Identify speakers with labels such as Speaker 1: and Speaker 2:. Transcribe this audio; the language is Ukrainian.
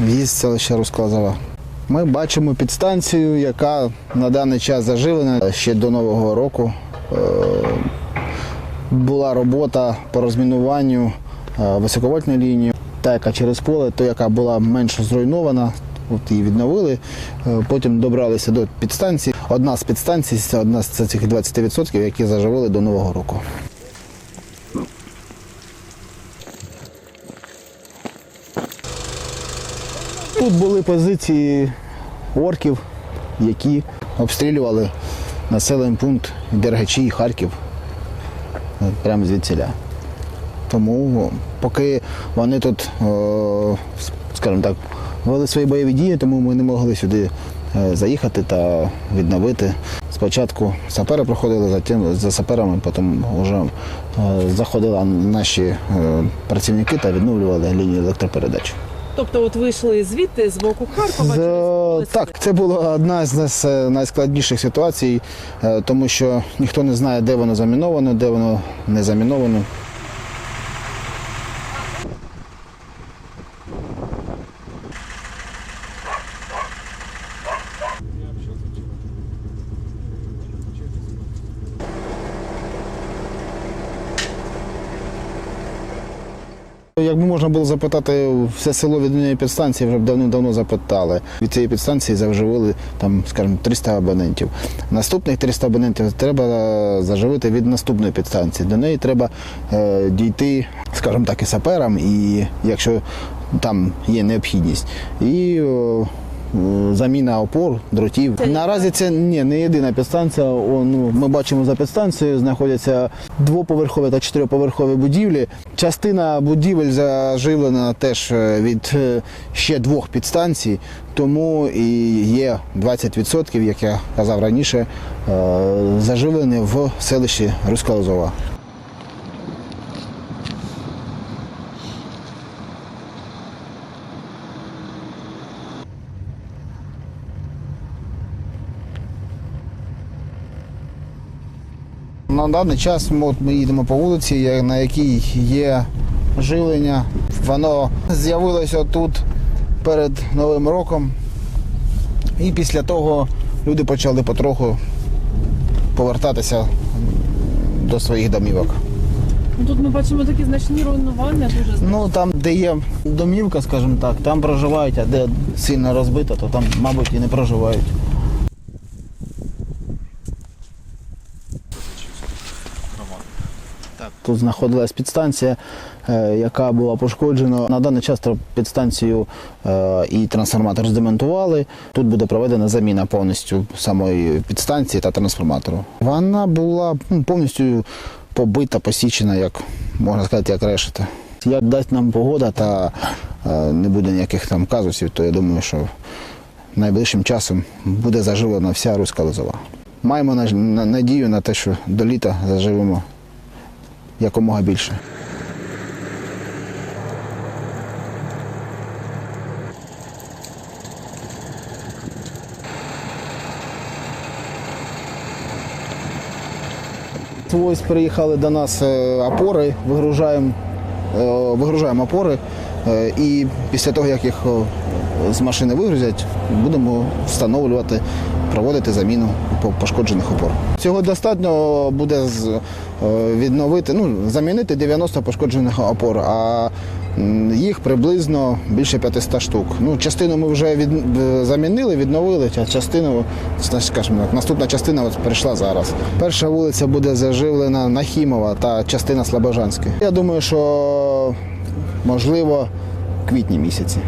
Speaker 1: в'їзд в селище Ми бачимо підстанцію, яка на даний час заживлена ще до Нового року. Е, Була робота по розмінуванню е, високовольтної лінії, та, яка через поле, то яка була менш зруйнована. От її відновили, Е, потім добралися до підстанції. Одна з підстанцій це одна з цих 20%, які заживили до Нового року. Тут були позиції орків, які обстрілювали населений пункт Дергачі і Харків е, прямо звідсіля. Тому поки вони тут, скажімо так, вели свої бойові дії, тому ми не могли сюди е, заїхати та відновити. Спочатку сапери проходили, затім за саперами, потім вже е, заходили наші е, працівники та відновлювали лінію електропередач.
Speaker 2: Тобто, от вийшли звідти з боку Харкова.
Speaker 1: З,
Speaker 2: через
Speaker 1: так, це була одна з е, найскладніших ситуацій, е, тому що ніхто не знає, де воно заміновано, де воно не заміновано. Якби можна було запитати все село від однієї підстанції, вже б давним-давно запитали. Від цієї підстанції заживили там, скажімо, 300 абонентів. Наступних 300 абонентів треба заживити від наступної підстанції. До неї треба е, дійти, скажімо так, і саперам, і якщо там є необхідність. І е, заміна опор, дротів. Наразі це ні, не єдина підстанція. О, ну, ми бачимо за підстанцією знаходяться двоповерхові та чотириповерхові будівлі. Частина будівель заживлена теж е, від е, ще двох підстанцій, тому і є 20%, як я казав раніше, е, заживлені в селищі Руська Лозова. На даний час от ми їдемо по вулиці, на якій є живлення. Воно з'явилося тут перед Новим роком. І після того люди почали потроху повертатися до своїх домівок.
Speaker 2: Ну, Тут ми бачимо такі значні руйнування, дуже значні.
Speaker 1: Ну там, де є домівка, скажімо так, там проживають, а де сильно розбито, то там, мабуть, і не проживають. Тут знаходилась підстанція, е, яка була пошкоджена. На даний час підстанцію е, і трансформатор здемонтували. Тут буде проведена заміна повністю самої підстанції та трансформатору. Вона була ну, повністю побита, посічена, як можна сказати, як решета. Як дасть нам погода та е, не буде ніяких там казусів, то я думаю, що найближчим часом буде заживлена вся руська лозова. Маємо надію на те, що до літа заживемо якомога більше. Ось приїхали до нас е, опори, вигружаємо, е, вигружаємо опори. Е, І після того, як їх е, з машини вигрузять, будемо встановлювати, проводити заміну пошкоджених опор. Цього достатньо буде е, відновити, ну, замінити 90 пошкоджених опор, а їх приблизно більше 500 штук. Ну, частину ми вже від, замінили, відновили, а частину, скажімо так, наступна частина от прийшла зараз. Перша вулиця буде заживлена Нахімова та частина Слобожанської. Я думаю, що можливо квітні місяці.